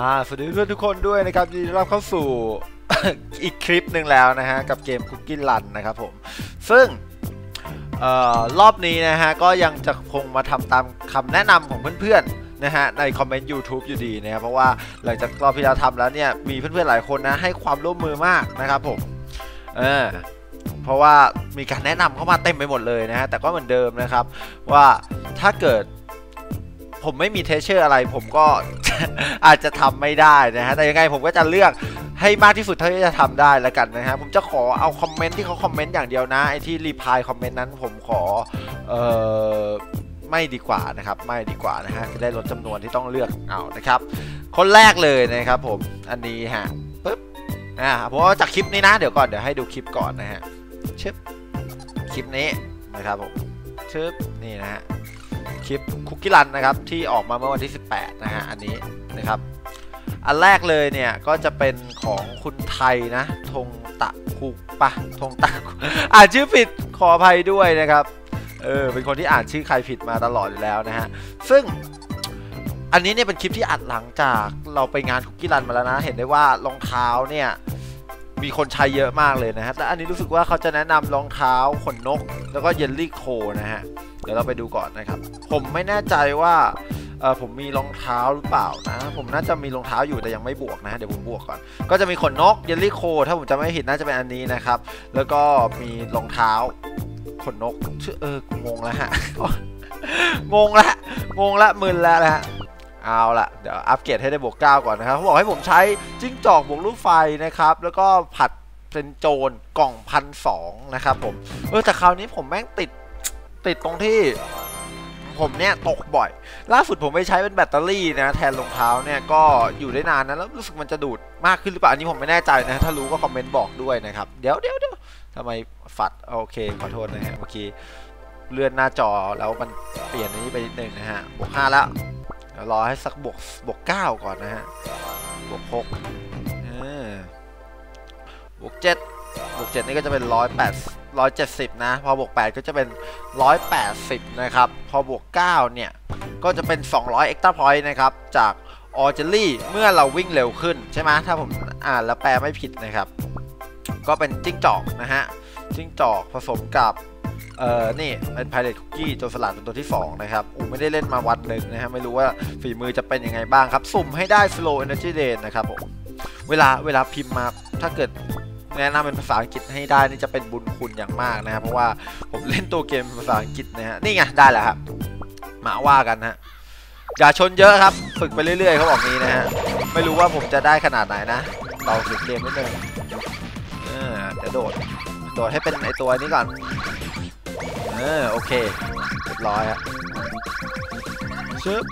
อ่าสวัสดีเพื่อนทุกคนด้วยนะครับยินดีต้อนรับเข้าสู่อีกคลิปหนึ่งแล้วนะฮะ กับเกมคุกกี้รันนะครับผม ซึ่งออรอบนี้นะฮะ ก็ยังจะคงมาทำตามคำแนะนำของเพื่อนๆนะฮะ ในคอมเมนต์ YouTube อยู่ดีนะครับ เพราะว่าหลังจากรอบที่เราทำแล้วเนี่ย มีเพื่อนๆหลายคนนะ ให้ความร่วมมือมากนะครับผม เออเพราะว่ามีการแนะนำเข้ามาเต็มไปหมดเลยนะฮะ แต่ก็เหมือนเดิมนะครับ ว่าถ้าเกิด ผมไม่มีเทเชอร์อะไร ผมก็อาจจะทำไม่ได้นะฮะแต่ยังไงผมก็จะเลือกให้มากที่สุดเท่าที่จะทำได้แล้วกันนะฮะผมจะขอเอาคอมเมนต์ที่เขาคอมเมนต์อย่างเดียวนะไอ้ที่รีพายคอมเมนต์นั้นผมขอเอ่อไม่ดีกว่านะครับไม่ดีกว่านะฮะจะได้ลดจำนวนที่ต้องเลือกเอานะครับ คนแรกเลยนะครับผมอันนี้ฮะปึ๊บอ่าผมว่าจากคลิปนี้นะเดี๋ยวก่อนเดี๋ยวให้ดูคลิปก่อนนะฮะชึบคลิปนี้นะครับผมชึบนี่นะฮะ ลิปคุกกี้รันนะครับที่ออกมาเมื่อวันที่ 18 นะฮะอันนี้นะครับอันแรกเลยเนี่ยก็จะเป็นของคุณไทยนะธงตะคุปะธงตะคุอ่านชื่อผิดขออภัยด้วยนะครับเออเป็นคนที่อ่านชื่อใครผิดมาตลอดอยู่แล้วนะฮะซึ่งอันนี้เนี่ยเป็นคลิปที่อัดหลังจากเราไปงานคุกกี้รันมาแล้วนะ เห็นได้ว่ารองเท้าเนี่ย มีคนใช้เยอะมากเลยนะฮะและอันนี้รู้สึกว่าเขาจะแนะนำรองเท้าขนนก แล้วก็เยลลี่โคนะฮะ เดี๋ยวเราไปดูก่อนนะครับ ผมไม่แน่ใจว่าเออผมมีรองเท้าหรือเปล่านะ ผมน่าจะมีรองเท้าอยู่แต่ยังไม่บวกนะ เดี๋ยวผมบวกก่อน ก็จะมีขนนกเยลลี่โค ถ้าผมจะไม่ผิดน่าจะเป็นอันนี้นะครับ แล้วก็มีรองเท้าขนนกชื่อเอองงแล้วฮะงงละงงละมึนล้วนะฮะ เอาละเดี๋ยวอัปเกรดให้ได้บวก9ก่อนนะครับเขาบอกให้ผมใช้จิ้งจอกบวกลูกไฟนะครับ แล้วก็ผัดเป็นโจรกล่องพันสองนะครับผม เออแต่คราวนี้ผมแม่งติดติดตรงที่ผมเนี่ยตกบ่อย ล่าสุดผมไปใช้เป็นแบตเตอรี่นะแทนรองเท้าเนี่ยก็อยู่ได้นานนะแล้วรู้สึกมันจะดูดมากขึ้นหรือเปล่าอันนี้ผมไม่แน่ใจนะถ้ารู้ก็คอมเมนต์บอกด้วยนะครับเดี๋ยวเดี๋ยวเดี๋ยวทำไมฝัดโอเคขอโทษนะฮะเมื่อกี้เลื่อนหน้าจอแล้วมันเปลี่ยนอันนี้ไปนิดนึงนะฮะบวก5แล้ว รอให้สักบวกบวก9ก่อนนะฮะ บวก6เออบวก7บวก7นี่ก็จะเป็น108 170นะ พอบวก8ก็จะเป็น180นะครับ พอบวก9เนี่ย ก็จะเป็น200 extra point นะครับ จากออเจลลี่เมื่อเราวิ่งเร็วขึ้นใช่ไหมถ้าผมอ่านแล้วแปลไม่ผิดนะครับ ก็เป็นจิ้งจอกนะฮะ จิ้งจอกผสมกับ เอ่อนี่เป็น Pirate Cookie โจรสลัดเป็นตัวที่ 2 นะครับอูไม่ได้เล่นมาวันหนึ่งนะฮะไม่รู้ว่าฝีมือจะเป็นยังไงบ้างครับ สุ่มให้ได้ Slow Energy Rain นะครับผมเวลาเวลาพิมพ์มาถ้าเกิดแนะนำเป็นภาษาอังกฤษให้ได้นี่จะเป็นบุญคุณอย่างมากนะครับเพราะว่าผมเล่นตัวเกมภาษาอังกฤษนะฮะนี่ไงได้แล้วครับมาว่ากันนะอย่าชนเยอะครับ ฝึกไปเรื่อยๆเขาบอกนี้นะฮะไม่รู้ว่าผมจะได้ขนาดไหนนะเบาเสียงเกมนิดนึงเออจะโดดโดดให้เป็นไอตัวนี้ก่อน เออโอเคเรียบร้อยฮะชึบ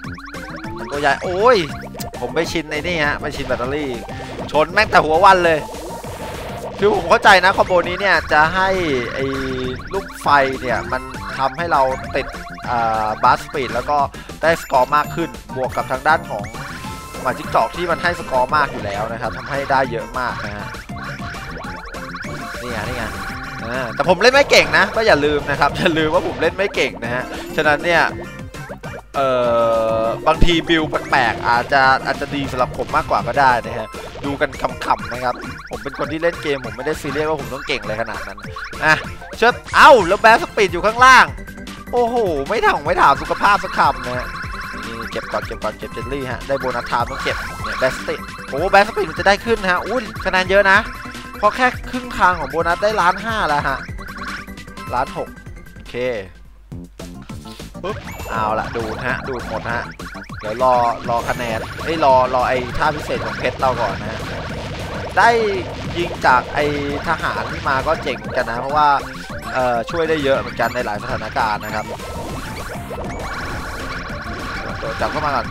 ตัวใหญ่โอ้ย ผมไปชินในนี่ฮะไปชินแบตเตอรี่ ชนแม่งแต่หัววันเลยคือผมเข้าใจนะคอมโบนี้เนี่ยจะให้ไอ้ลูกไฟเนี่ยมันทำให้เราติดบัสสปีดแล้วก็ได้สกอร์มากขึ้นบวกกับทางด้านของหมาจิกจอกที่มันให้สกอร์มากอยู่แล้วนะครับทำให้ได้เยอะมากนะฮะนี่ไงนี่ไง แต่ผมเล่นไม่เก่งนะ ก็อย่าลืมนะครับ อย่าลืมว่าผมเล่นไม่เก่งนะฮะ ฉะนั้นเนี่ย เอ่อ บางทีบิลแปลกๆ อาจจะอาจจะดีสำหรับผมมากกว่าก็ได้นะฮะ ดูกันขำๆนะครับ ผมเป็นคนที่เล่นเกม ผมไม่ได้ซีเรียสว่าผมต้องเก่งเลยขนาดนั้นอะเชิดเอ้า แล้วแบสสปีดอยู่ข้างล่าง โอ้โห ไม่ถามไม่ถามสุขภาพสักคำนะฮะนี่เก็บก่อนเก็บก่อนเก็บเจลลี่ฮะ ได้โบนัสไทม์ต้องเก็บเนี่ยแบสสปีดโอ้แบสสปีดมันจะได้ขึ้นนะฮะ อุ้ยคะแนนเยอะนะ เพราะแค่ครึ่งทางของโบนัสได้ล้านห้าแล้วฮะล้านหกโอเคปุ๊บเอาละดูดฮะ ดูดหมดฮะ เดี๋ยวรอรอคะแนนเอ้ยรอรอไอ้ท่าพิเศษของเพชรเราก่อนนะฮะได้ยิงจากไอ้ทหารที่มาก็เจ๋งกันนะ เพราะว่าเอ่อช่วยได้เยอะเหมือนกันในหลายสถานการณ์นะครับตัวจับเข้ามาก่อน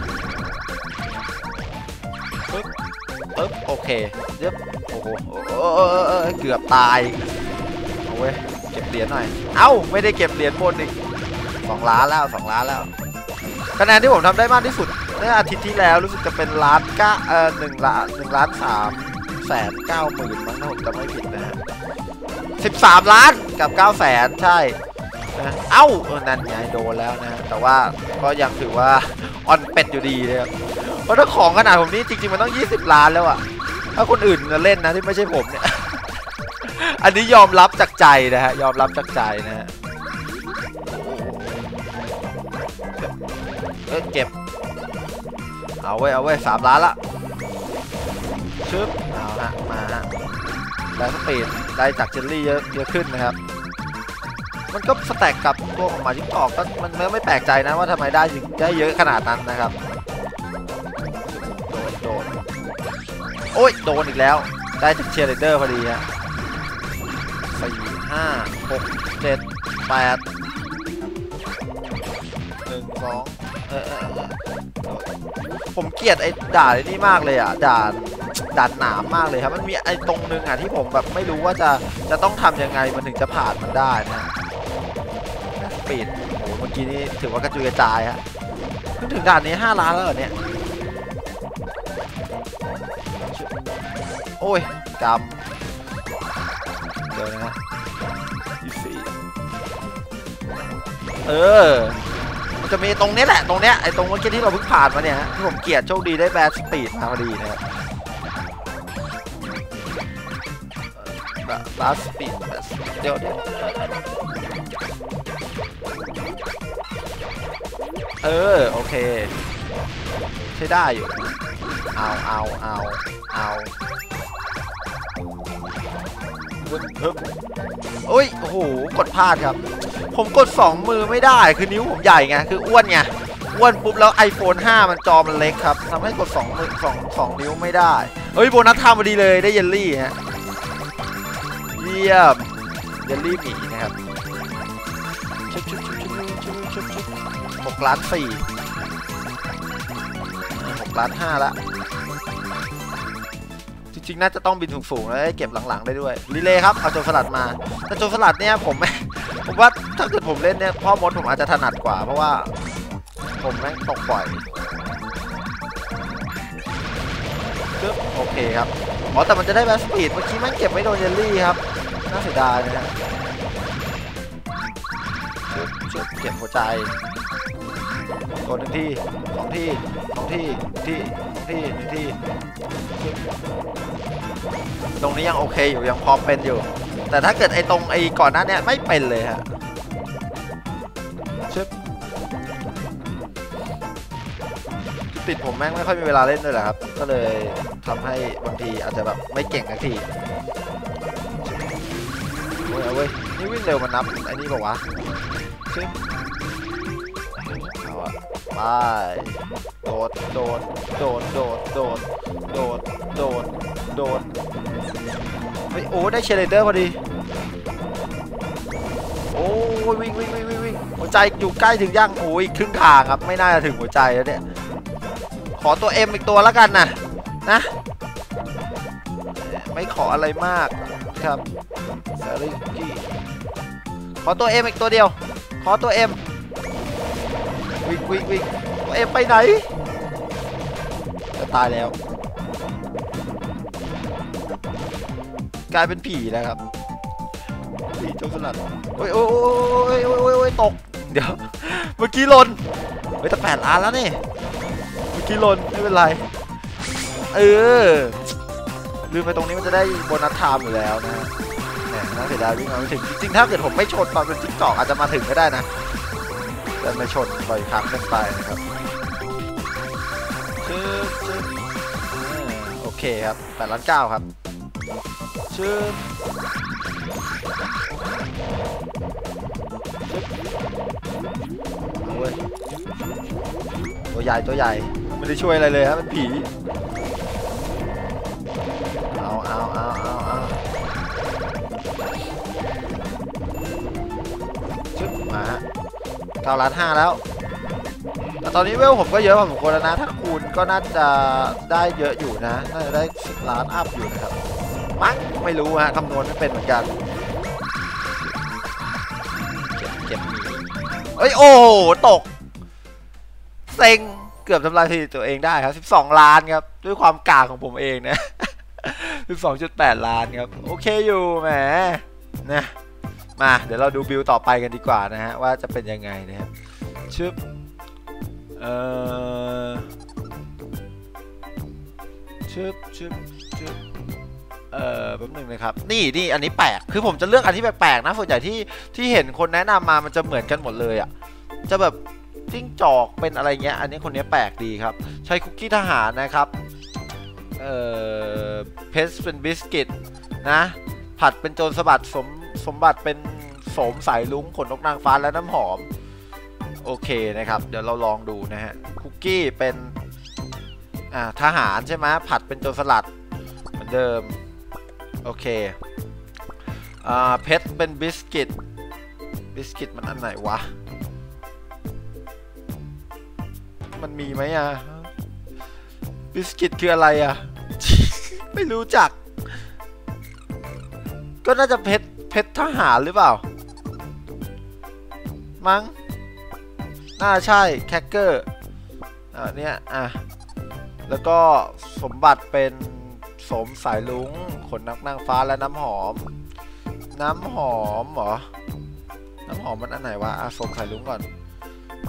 ปึ๊บปึ๊บโอเคเรียบ อ้โหเกือบตายโอ้ยเก็บเหรียญหน่อย เอ้าไม่ได้เก็บเหรียญบนอีกสองล้านแล้วสองล้านแล้วคะแนนที่ผมทำได้มากที่สุดเมื่ออาทิตย์ที่แล้วรู้สึกจะเป็นล้านก้าเอ่อหนึ่งล้านหนึ่งล้านสามแสนเก้าหมื่นมั้งถ้าผมจำไม่ผิดนะฮะสิบสามล้านกับเก้าแสนใช่นะเอ้าเออนั่นไงโดนแล้วนะ แต่ว่าก็ยังถือว่าออนเป็ดอยู่ดีเลยครับเพราะถ้าของขนาดผมนี่จริงๆมันต้อง 20 ล้านแล้วอะ ถ้าคนอื่นจะเล่นนะที่ไม่ใช่ผมเนี่ย อันนี้ยอมรับจากใจนะฮะ ยอมรับจากใจนะฮะเอ้ยเก็บ เอาไว้เอาไว้สามล้านละชึบเอาฮะ มาฮะ ได้สปีด ได้จากเจลลี่เยอะเยอะขึ้นนะครับ มันก็สแต็กกับตัวของหมาจิ้งจอกก็มันไม่ไม่แปลกใจนะว่าทำไมได้ได้เยอะขนาดนั้นนะครับ โอ้ยโดนอีกแล้ว ได้จากเชียร์เลเดอร์พอดีฮะสี่ห้าหกเจ็ดแปดหนึ่งสองเออเออผมเกลียดไอ้ด่านนี่มากเลยอะด่านด่านหนามมากเลยครับ มันมีไอ้ตรงนึงอะที่ผมแบบไม่รู้ว่าจะจะต้องทำยังไงมันถึงจะผ่านมันได้นะปิดโอ้โหเมื่อกี้นี้ถือว่ากระจุยกระจายฮะเพิ่งถึงด่านนี้ 5 ล้านแล้วเหรอเนี่ย อ้ยกำเดี๋ยวนะฮะยี่สี่เออ มันจะมีตรงนี้แหละ ตรงเนี้ยไอ้ตรงเมื่อกี้ที่เราเพิ่งผ่านมาเนี่ยที่ผมเกลียดโชคดีได้แบดสปีดมาพอดีนะครับบาสสปีดเดี๋ยวเดี๋ยวเออ โอเค ใช้ได้อยู่ เอาเอาเอาเอา โอ้ยโอ้โหกดพลาดครับ ผมกด 2 มือไม่ได้คือนิ้วผมใหญ่ไงคืออ้วนไงอ้วนปุ๊บแล้ว iPhone 5 มันจอมันเล็กครับทำให้กด2มือ2 2นิ้วไม่ได้เฮ้ยโบนัสทำพอดีเลยได้เยลลี่ฮะเยี่ยมเยลลี่หมีนะครับชุบชุบชุบชุบชุบชุบชุบหกล้านสี่หกล้านห้าละ จริงๆน่าจะต้องบินสูงๆแล้วได้เก็บหลังๆได้ด้วยรีเลย์ครับเอาโจรสลัดมาแต่โจรสลัดเนี่ยผมผมว่าถ้าเกิดผมเล่นเนี่ยพ่อมดผมอาจจะถนัดกว่า เพราะว่า ผมแม่งตกบ่อยจึ๊บโอเคครับอ๋อแต่มันจะได้แบสปีดเมื่อกี้แม่งเก็บไม่โดนเยลลี่ครับน่าเสียดายนะฮะจึ๊บจึ๊บเก็บหัวใจกดหนึ่งที่สองที่สองที่ที่ที่หนึ่งที่ ตรงนี้ยังโอเคอยู่ยังพอเป็นอยู่ แต่ถ้าเกิดไอ้ตรงไอ้ก่อนหน้าเนี้ยไม่เป็นเลยฮะชึบติดผมแม่งไม่ค่อยมีเวลาเล่นด้วยแหละครับ ก็เลยทำให้บางทีอาจจะแบบไม่เก่งสักทีโอ้ยเอาเว้ยนี่วิ่งเร็วมันนับไอ้นี่บอกวะชึบเอาอะไปโดดโดดโดดโดดโดดโดดโดด โดดเฮ้ยโอ้ได้เชลเดอร์พอดี โอ้วิ่งวิ่งวิ่งวิ่งวิ่งหัวใจอยู่ใกล้ถึงย่างโอ้ยครึ่งทางครับ ไม่น่าจะถึงหัวใจแล้วเนี่ย ขอตัว M อีกตัวแล้วกันนะนะ ไม่ขออะไรมากครับซาริกี้ขอตัว M อีกตัวเดียว ขอตัว M วิ่งวิ่งวิ่งตัว M ไปไหนจะตายแล้ว กลายเป็นผีแล้วครับผีโจรสลัดโอ้ยโอ้ยโอ้ยโอ้ยโอ้ยตก เดี๋ยว เมื่อกี้หล่นเฮ้ยแต่แปดล้านแล้วนี่ เมื่อกี้หล่นไม่เป็นไร เออ ลืมไปตรงนี้มันจะได้โบนัสไทม์อยู่แล้วนะแหมน่าเสียดายวิ่งมาไม่ถึง จริงๆ ถ้าเกิดผมไม่ชนตอนเป็นจิ๊กจอกอาจจะมาถึงก็ได้นะ แต่ไม่ชนบ่อยครั้งเกินไปนะครับบโอเคครับแปดล้านเก้าครับ เอาเว้ยตัวใหญ่ตัวใหญ่ ไม่ได้ช่วยอะไรเลยครับมันผี เอาเอาเอาเอาเอาชึบมาฮะเก้าล้านห้าแล้วแต่ตอนนี้เวลผมก็เยอะพอสมควรแล้วนะ ถ้าคูณก็น่าจะได้เยอะอยู่นะ น่าจะได้สิบล้านอัพอยู่นะครับ มั้งไม่รู้ฮะคำนวณไม่เป็นเหมือนกันเจ็บเจ็บเอ้ยโอ้ตก เซ็งเกือบทำลายสถิติตัวเองได้ครับ 12 ล้านครับ ด้วยความกากของผมเองนะ 12.8 ล้านครับ โอเคอยู่แหมนะมาเดี๋ยวเราดูบิลต่อไปกันดีกว่านะฮะ ว่าจะเป็นยังไงนะครับชึบเอ่อชึบชึบชึบ เออแป๊บหนึงนะครับ นี่นี่อันนี้แปลก คือผมจะเลือกอันที่แปลกๆนะส่วนใหญ่ที่ที่เห็นคนแนะนำมามันจะเหมือนกันหมดเลยอะ่ะ จะแบบจิ้งจอกเป็นอะไรเงี้ย อันนี้คนนี้แปลกดีครับ ใช้คุกกี้ทหารนะครับ เอ่อ เพสเป็นบิสกิตนะ ผัดเป็นโจรสบัดสมสมบัติเป็นสมสายลุงขนนกนางฟ้าและน้ำหอม โอเคนะครับ เดี๋ยวเราลองดูนะฮะ คุกกี้เป็น อ่าทหารใช่ไหมผัดเป็นโจรสลัดเหมือนเดิม โอเค อ่า เพชรเป็นบิสกิต บิสกิตมันอันไหนวะ มันมีไหมอะบิสกิตคืออะไรอะไม่รู้จัก ก็น่าจะเพชร เพชรทหารหรือเปล่า มั้ง น่าใช่ แคคเกอร์อ่าเนี่ย อะ แล้วก็สมบัติเป็น สมสายลุงขนนักนางฟ้าและน้ำหอม น้ำหอมเหรอ น้ำหอมมันอันไหนวะอะสมสายลุงก่อน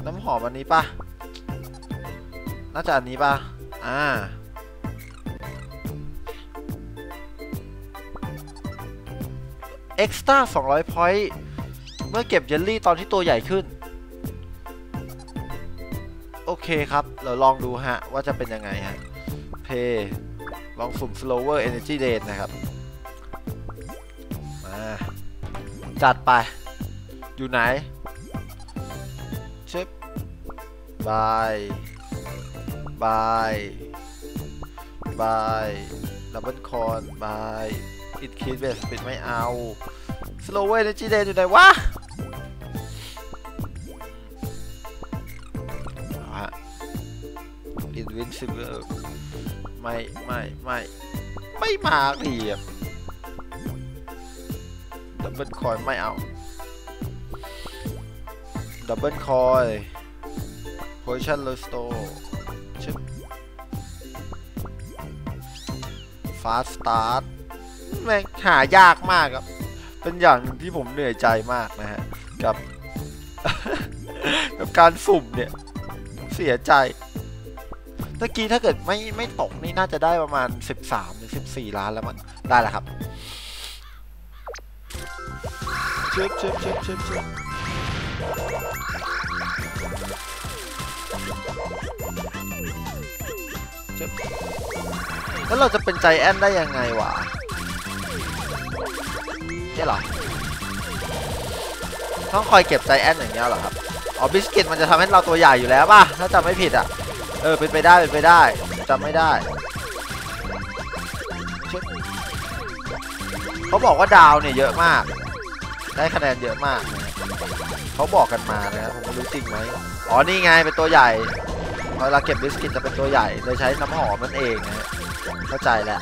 น้ำหอมอันนี้ปะน่าจะอันนี้ปะอ่าเอ็กซ์ต้า200 point เมื่อเก็บเยลลี่ตอนที่ตัวใหญ่ขึ้น โอเคครับ เราลองดูฮะ ว่าจะเป็นยังไงฮะ เพย์ ลองสุ่ม slower energy rate นะครับ มา จัดไป อยู่ไหนชิปบายบายบายดับเบิลคอนบายอินคิดเบสปิดไม่เอา slower energy rate อยู่ไหนวะฮะ invincible ไม่ ไม่ ไม่ ไม่มาทีอะดับเบิลคอยไม่เอา ดับเบิลคอย position restore ชึบ fast start แม่งหายากมากครับ เป็นอย่างหนึ่งที่ผมเหนื่อยใจมากนะฮะ กับ กับการสุ่มเนี่ย เสียใจ ตะกี้ถ้าเกิดไม่ไม่ตกนี่น่าจะได้ประมาณ 13 หรือ 14 ล้านแล้วมั้งได้แล้วครับเชิบเชิบเชิบเชิบเชิบชิบแล้วเราจะเป็นใจแอนได้ยังไงวะเนี่ยหรอ ต้องคอยเก็บใจแอนอย่างเงี้ยเหรอครับ อ๋อบิสกิตมันจะทำให้เราตัวใหญ่อยู่แล้วป่ะ ถ้าจำไม่ผิดอะ ออเป็นไปได้เป็นไปได้จำไม่ได้เขาบอกว่าดาวเนี่ยเยอะมาก ได้คะแนนเยอะมาก เขาบอกกันมานะครับผมไม่รู้จริงไหมอ๋อนี่ไงเป็นตัวใหญ่เวลาเก็บบิสกิตจะเป็นตัวใหญ่โดยใช้น้ำหอมนั่นเองนะเข้าใจแล้ว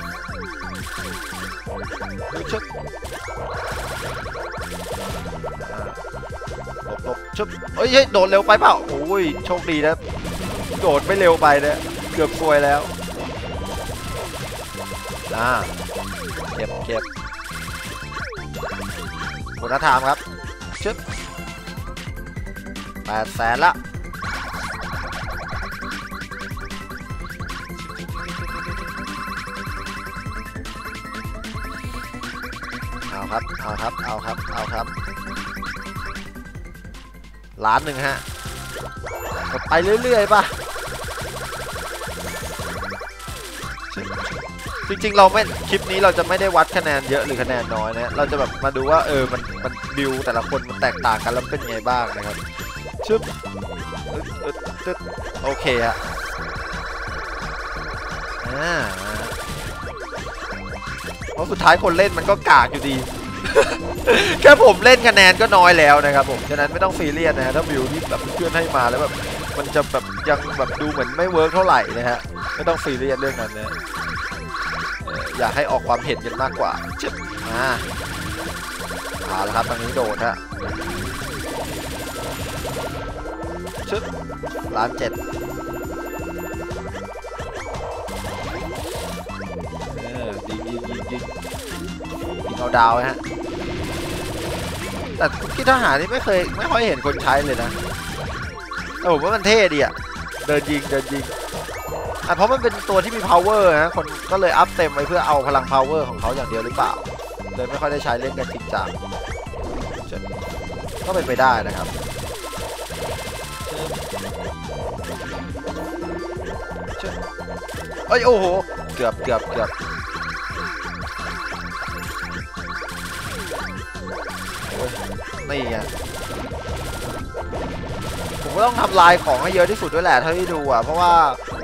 ช็คอ่าหลบหลบชุบเอ้ยโดดเร็วไปเปล่าโอ้ยโชคดีนะ โดดไม่เร็วไปเนี่ยเกือบซวยแล้วอ่าเก็บเก็บคุณธรรมครับชึบแปดแสนละเอาครับเอาครับเอาครับเอาครับล้านหนึ่งฮะไปเรื่อยๆป่ะ จริงๆ เราไม่คลิปนี้เราจะไม่ได้วัดคะแนนเยอะหรือคะแนนน้อยนะเราจะแบบมาดูว่าเออมันมันบิวแต่ละคนมันแตกต่างกันแล้วเป็นไงบ้างนะครับชึบอึ๊ดอึ๊ดอึ๊ดโอเคฮะอ่าเพราะสุดท้ายคนเล่นมันก็กากอยู่ดีแค่ผมเล่นคะแนนก็น้อยแล้วนะครับผมฉะนั้นไม่ต้องซีเรียสนะฮะถ้าวิวที่แบบเพื่อนให้มาแล้วแบบมันจะแบบยังแบบดูเหมือนไม่เวิร์กเท่าไหร่นะฮะไม่ต้องซีเรียสเรื่องนั้นนะเอ่ออยากให้ออกความเห็นกันมากกว่าจึ๊บอ่าเอาละครับตอนนี้โดดฮะชึบล้านเจ็ดเออยิงยิงยิงยิงยิงเอาดาวไว้ฮะแต่คุกกี้ทหารนี่ไม่เคยไม่ค่อยเห็นคนใช้เลยนะแต่ผมว่ามันเท่ดีอะ เดินยิงเดินยิง อะเพราะมันเป็นตัวที่มี power นะคนก็เลยอัพเต็มไว้เพื่อเอาพลัง power ของเขาอย่างเดียวหรือเปล่าเลยไม่ค่อยได้ใช้เล่นกันจริงจังก็เป็นไปได้นะครับเอ้ยโอ้โหเกือบเกือบเกือบนี่ไง ก็ต้องทำลายของให้เยอะที่สุดด้วยแหละเท่าที่ดูอะเพราะว่า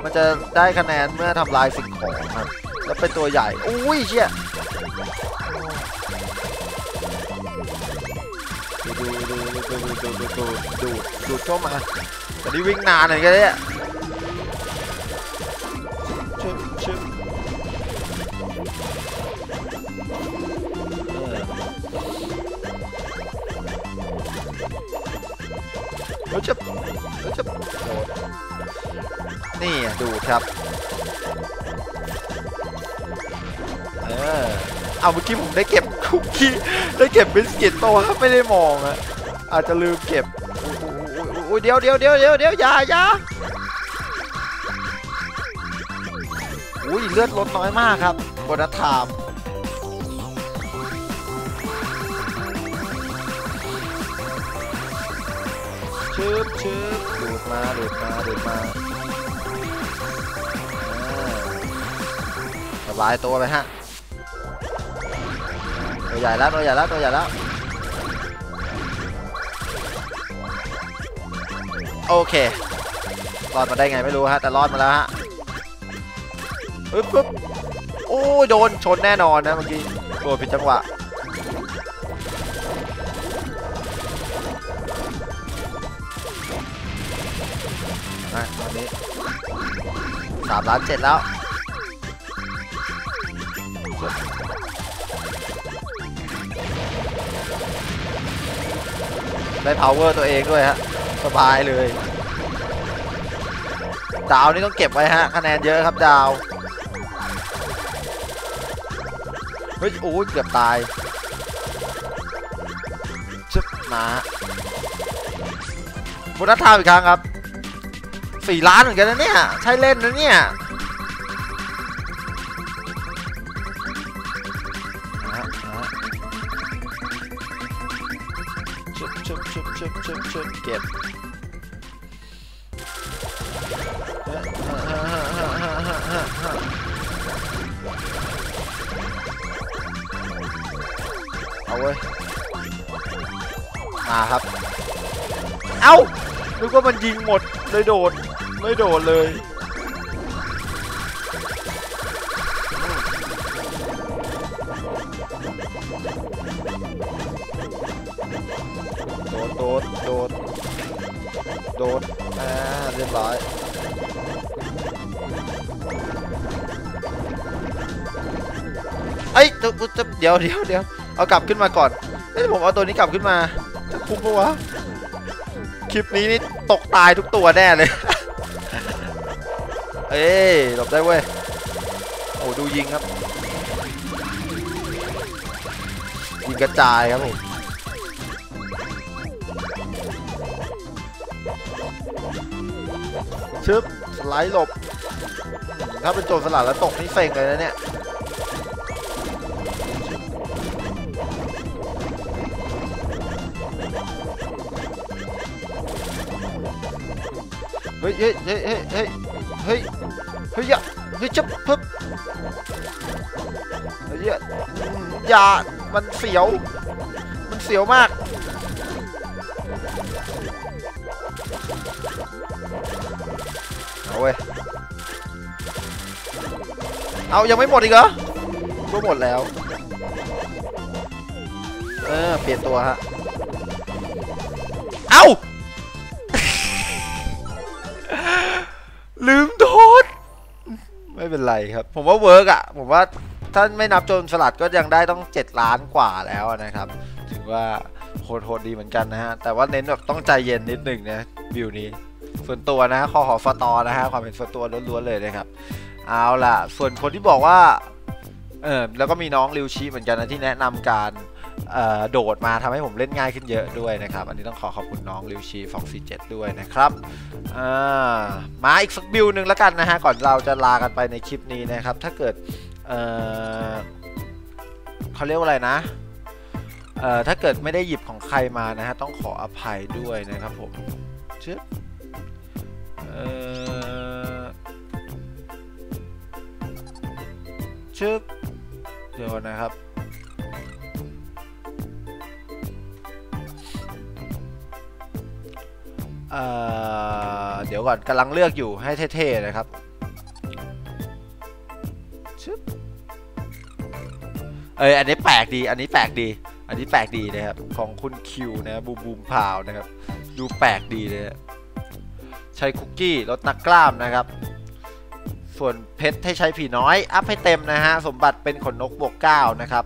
มันจะได้คะแนนเมื่อทำลายสิ่งของครับแล้วเป็นตัวใหญ่อุ้ยเชี่ยดูดูดูดูดูดูดูดูดูดูเข้ามาแต่นี่วิ่งนานเลยกันเนี่ย นี่ดูครับ เออเอาเมื่อกี้ผมได้เก็บคุกกี้ได้เก็บบิสกิตโตวะไม่ได้มองอะอาจจะลืมเก็บอุ๊ยอุ๊ยเดี๋ยวเดี๋ยวเดี๋ยวเดี๋ยวเดี๋ยวอย่าอย่าอุ้ยเลือดลดน้อยมากครับโบนัสไทม์ชืบชืบดูดมาดูดมาดูดมา สบายตัวไปฮะตัวใหญ่แล้วตัวใหญ่แล้วตัวใหญ่แล้วโอเครอดมาได้ไงไม่รู้ฮะแต่รอดมาแล้วฮะปึ๊บปึ๊บโอ้ยโดนชนแน่นอนนะเมื่อกี้โดนผิดจังหวะนะตอนนี้สามล้านเจ็ดแล้ว ได้ power ตัวเองด้วยฮะสบายเลย ดาวนี่ต้องเก็บไว้ฮะคะแนนเยอะครับดาวเฮ้ยโอ้ยเกือบตายชึบมาโบนัสทาวอีกครั้งครับสี่ล้านเหมือนกันนะเนี่ย ใช่เล่นนะเนี่ย ชุบชุบชุบเก็บเอาเว้ยมาครับ เอ้านึกว่ามันยิงหมดเลยโดด ไม่โดดเลย อ่าเรียบร้อยเอ้เดี๋ยวเดี๋ยวเดี๋ยวเอากลับขึ้นมาก่อนเอ้ยผมเอาตัวนี้กลับขึ้นมาจะคุ้มปะวะคลิปนี้นี่ตกตายทุกตัวแน่เลย เอ้ยหลบได้เว้ย โอ้ดูยิงครับ ยิงกระจายครับผม ชึบสไลด์หลบ ถ้าเป็นโจรสลัดแล้วตกนี่เซ็งเลยนะเนี่ยเฮ้ยเฮ้ยเฮ้ยเฮ้ยเฮ้ยเฮ้ยเฮ้ยอย่าเฮ้ยจับปึ๊บเฮ้ยอย่าอย่ามันเสียว มันเสียวมาก เอาเว้ย เอายังไม่หมดอีกเหรอก็หมดแล้ว เออ เปลี่ยนตัวฮะ เอ้า ลืมโดดไม่เป็นไรครับ ผมว่าเวิร์กอะผมว่าถ้าไม่นับโจนสลัดก็ยังได้ต้อง 7 ล้านกว่าแล้วนะครับ ถือว่าโหดๆดีเหมือนกันนะฮะ แต่ว่าเน้นแบบต้องใจเย็นนิดหนึ่งนะวิวนี้ ส่วนตัวนะคอหอฟตอนะฮะความเป็นส่วนตัวล้วนๆเลยนะครับ เอาล่ะ ส่วนคนที่บอกว่าเออแล้วก็มีน้องริวชิเหมือนกันนะที่แนะนำการโดดมาทำให้ผมเล่นง่ายขึ้นเยอะด้วยนะครับ อันนี้ต้องขอขอบคุณน้องริวชีฟองซีเจ็ดด้วยนะครับามาอีกสักบิลหนึ่งแล้วกันนะฮะก่อนเราจะลากันไปในคลิปนี้นะครับ ถ้าเกิดเเขาเรียกว่าอะไรนะถ้าเกิดไม่ได้หยิบของใครมานะฮะต้องขออภัยด้วยนะครับผมชึบเอ่ อชึบเดี๋ยวก่อนนะครับเออเดี๋ยวก่อนกำลังเลือกอยู่ให้เท่ๆนะครับชึบเอยอันนี้แปลกดี อันนี้แปลกดี อันนี้แปลกดีนะครับ ของคุณคิวนะบูมบูมพาวนะครับ ดูแปลกดีเลยนะ ช้คุกกี้ลดนักกล้ามนะครับ ส่วนเพชรให้ใช้ผีน้อย อัพให้เต็มนะฮะ สมบัติเป็นขนนกบวก9นะครับ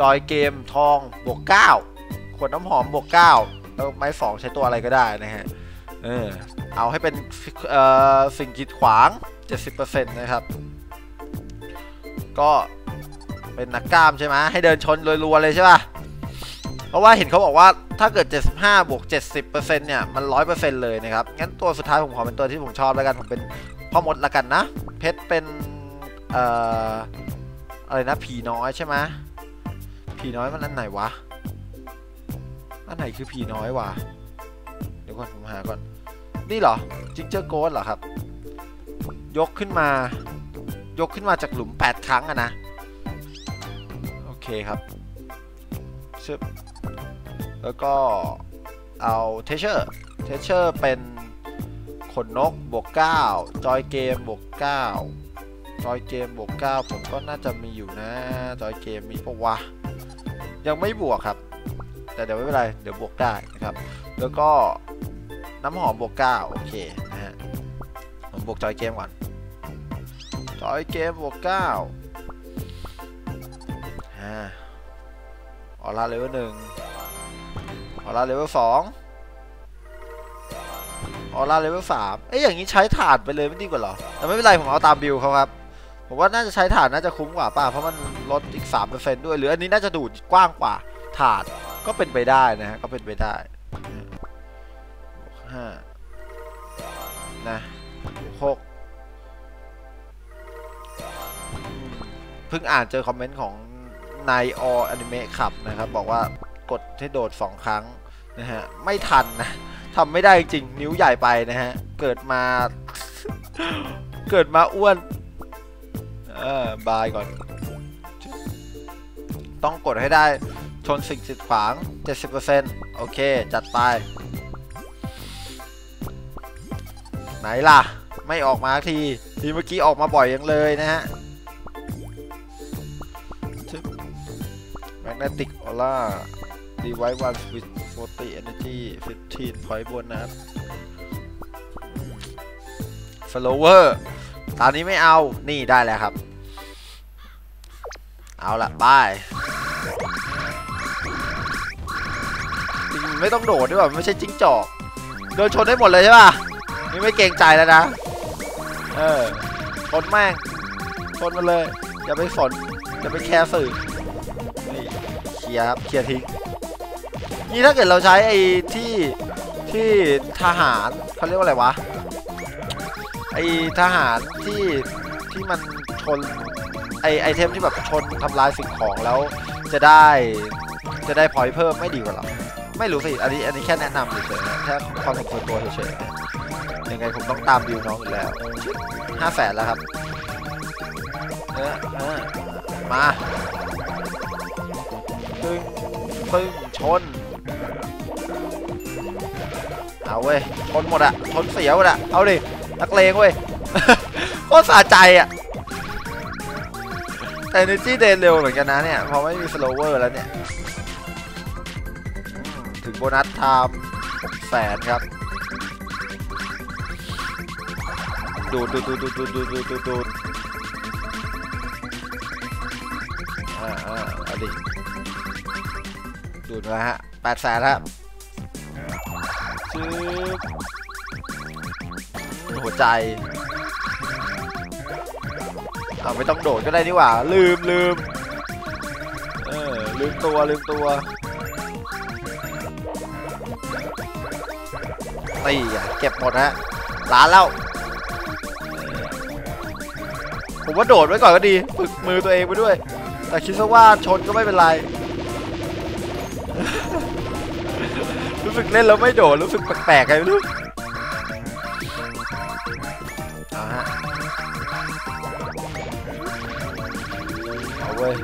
จอยเกมทองบวก9ขวดน้ำหอมบวก9แล้วไม้สองใช้ตัวอะไรก็ได้นะฮะ เออ เอาให้เป็นสิ่งกีดขวาง 70%นะครับ ก็เป็นนักกล้ามใช่ไหมให้เดินชนรัวๆเลยใช่ป่ะ เพราะว่าเห็นเขาบอกว่าถ้าเกิด 75บวก70%เนี่ยมัน 100%เลยนะครับ งั้นตัวสุดท้ายผมขอเป็นตัวที่ผมชอบแล้วกัน ผมเป็นพ่อมดละกันนะ เพชรเป็นเอ่ออะไรนะผีน้อยใช่ไหมผีน้อยมันอันไหนวะ อันไหนคือผีน้อยวะ เดี๋ยวก่อนผมหาก่อน นี่เหรอ จิงเจอร์โกสเหรอครับ ยกขึ้นมา ยกขึ้นมาจากหลุม 8 ครั้งอะนะ โอเคครับชึบ แล้วก็เอาเทเชอร์เทเชอร์เป็นขนนกบวก9จอยเกมบวก9จอยเกมบวก9ผมก็น่าจะมีอยู่นะ จอยเกมมีปะวะ ยังไม่บวกครับ แต่เดี๋ยวไม่เป็นไร เดี๋ยวบวกได้นะครับ แล้วก็น้ำหอมบวก9โอเคนะฮะ ผมบวกจอยเกมก่อน จอยเกมบวก9อ่าออร่าเลเวลหนึ่ง ออร่าเลเวลสองออร่าเลเวลสามเอ้ยอย่างนี้ใช้ถานไปเลยไม่ดีกว่าหรอ แต่ไม่เป็นไรผมเอาตามบิลเขาครับ ผมว่าน่าจะใช้ถานน่าจะคุ้มกว่าป่ะ เพราะมันลดอีก 3%ด้วย หรืออันนี้น่าจะดูดกว้างกว่าถานก็เป็นไปได้นะฮะ ก็เป็นไปได้ห้านะหกเพิ่งอ่านเจอคอมเมนต์ของนายออนิเมะขับนะครับ บอกว่า กดให้โดด 2 ครั้งนะฮะไม่ทันนะทำไม่ได้จริงนิ้วใหญ่ไปนะฮะเกิดมา เกิดมาอ้วนเออบายก่อน ต้องกดให้ได้ชนสิ่งสิดขวาง 70%โอเค จัดไป ไหนล่ะ ไม่ออกมาที ทีเมื่อกี้ออกมาบ่อยยังเลยนะฮะ Magnetic Aura Device one with 40 energy 15 point bonus Flower ตอนนี้ไม่เอา นี่ได้แล้วครับ เอาละบายไม่ต้องโดดด้วยว่ะไม่ใช่จิ้งจอก โดนชนได้หมดเลยใช่ป่ะนี่ไม่เกรงใจแล้วนะ เออชนแม่งชนมาเลย อย่าไปสนอย่าไปแคร์สื่อนี่เคลียร์ครับ เคลียร์ทิ้ง นี่ถ้าเกิดเราใช้ไอ้ที่ที่ทหารเขาเรียกว่าอะไรวะไอ้ทหารที่ที่มันชนไอไอเทมที่แบบชนทำลายสิ่งของแล้วจะได้จะได้พอยเพิ่มไม่ดีกว่าหรอไม่รู้สิอันนี้อันนี้แค่แนะนำเฉยๆแค่ความเห็นส่วนตัวเฉยๆยังไงผมต้องตามดิวน้องอยู่แล้วห้าแสนแล้วครับเออเออมาปึ้งปึ้งชน เอาเว้ยชนหมดอะชนเสียหมดอะเอาดินักเลงเว้ยก็สะใจอะแต่ energy เดนเร็วเหมือนกันนะเนี่ยพอไม่มี slower แล้วเนี่ย ถึงโบนัสไทม์6แสนครับ ดูดูดูดูดูดูดูดูดูอ่าอ่าเอาดิดูดมาฮะ8แสนครับ ชื่อหัวใจเอาไม่ต้องโดดก็ได้นี่หว่า ลืมลืมเออลืมตัวลืมตัวตีอะเก็บหมดฮะล้านแล้ว ผมว่าโดดไว้ก่อนก็ดี ฝึกมือตัวเองไปด้วย แต่คิดซะว่าชนก็ไม่เป็นไร รู้สึกเล่นแล้วไม่โดดรู้สึกแปลกๆไงไม่รู้เอาเอาเว้ย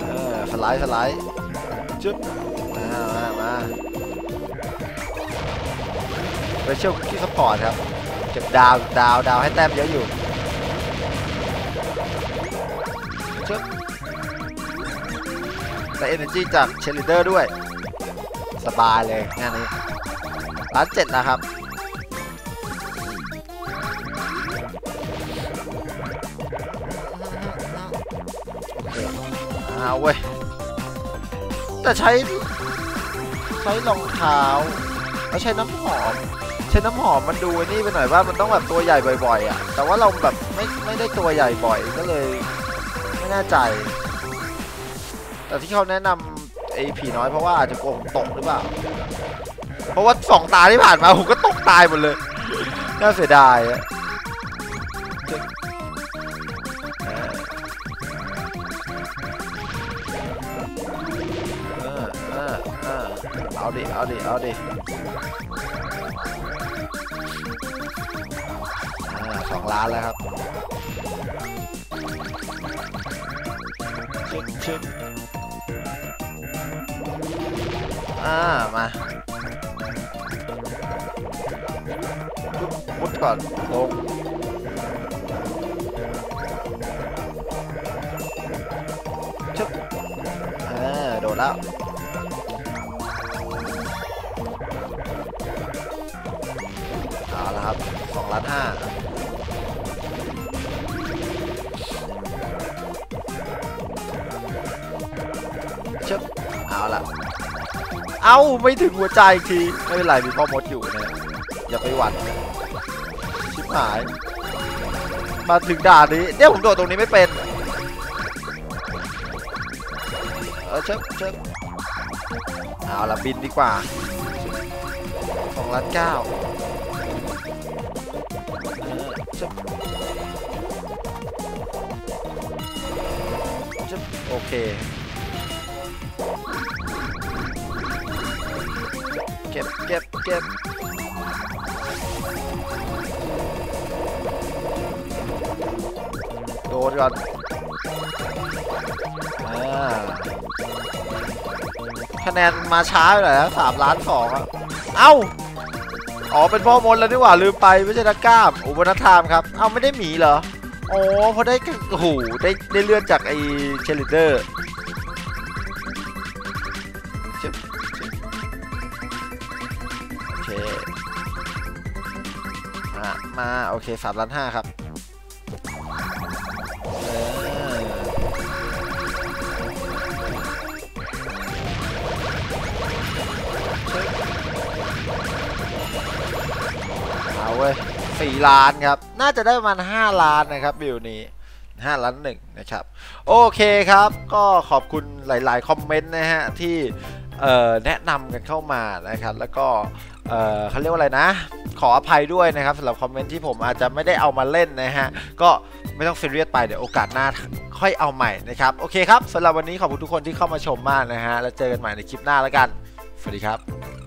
เออสไลด์สไลด์จึ๊บมามามาไปเชี่ยวที่สปอร์ตครับ เก็บดาวดาวดาวให้แต้มเยอะอยู่จึ๊บ ได้ energy จากเชลิเดอร์ด้วย สบายเลยงานนี้ร้านเจ็ดนะครับอเอาเว้ย แต่ใช้ ใช้รองเท้าแล้วใช้น้ำหอม ใช้น้ำหอมมันดูนี่ไปหน่อยว่ามันต้องแบบตัวใหญ่บ่อยๆอะ แต่ว่าเราแบบไม่ไม่ได้ตัวใหญ่บ่อยก็เลย ไม่แน่ใจ แต่ที่เขาแนะนำไอ้ผีน้อยเพราะว่าอาจจะกลัวผมตกหรือเปล่า เพราะว่าสองตาที่ผ่านมาผมก็ตกตายหมดเลย น่าเสียดายอะเออเออเอาดิ เอาดิ เอาดิสองล้านแล้วครับชึบชึบ อ่า มาปุ๊บมุดก่อนลงชึบเออโดดแล้วเอาละครับสองล้านห้า เอ้าไม่ถึงหัวใจอีกทีไม่เป็นไรมีพ่อมดอยู่นะอย่าไปหวั่นชิบหาย มาถึงด่านนี้เนี่ยผมโดดตรงนี้ไม่เป็นเออเชึบชึบเอาละบินดีกว่าสองล้านเก้าโอเค เก็บเก็บเก็บโดนก่อนคะแนนมาช้าไปหน่อยนะสามล้านสองอะเอ้าอ๋อเป็นพ่อมดแล้วนี่หว่าลืมไปไม่ใช่นักกล้ามอุบลธรรมครับ เอ้าไม่ได้หมีเหรออ๋อเพราะได้โอ้โหได้ได้เลื่อนจากไอ้เชลิเดอร์ อ่าโอเคสามล้านห้าครับเอาเว้ยสี่ล้านครับ น่าจะได้ประมาณห้าล้านนะครับวิวนี้5ล้านหนึ่งนะครับ โอเคครับ ก็ขอบคุณหลาย ๆ คอมเมนต์นะฮะ ที่แนะนำกันเข้ามานะครับ แล้วก็เขาเรียกว่าอะไรนะ ขออภัยด้วยนะครับสำหรับคอมเมนต์ที่ผมอาจจะไม่ได้เอามาเล่นนะฮะ ก็ไม่ต้องเซีเรียสไปเดี๋ยวโอกาสหน้าค่อยเอาใหม่นะครับ โอเคครับสำหรับวันนี้ขอบคุณทุกคนที่เข้ามาชมมากนะฮะ แล้วเจอกันใหม่ในคลิปหน้าแล้วกัน สวัสดีครับ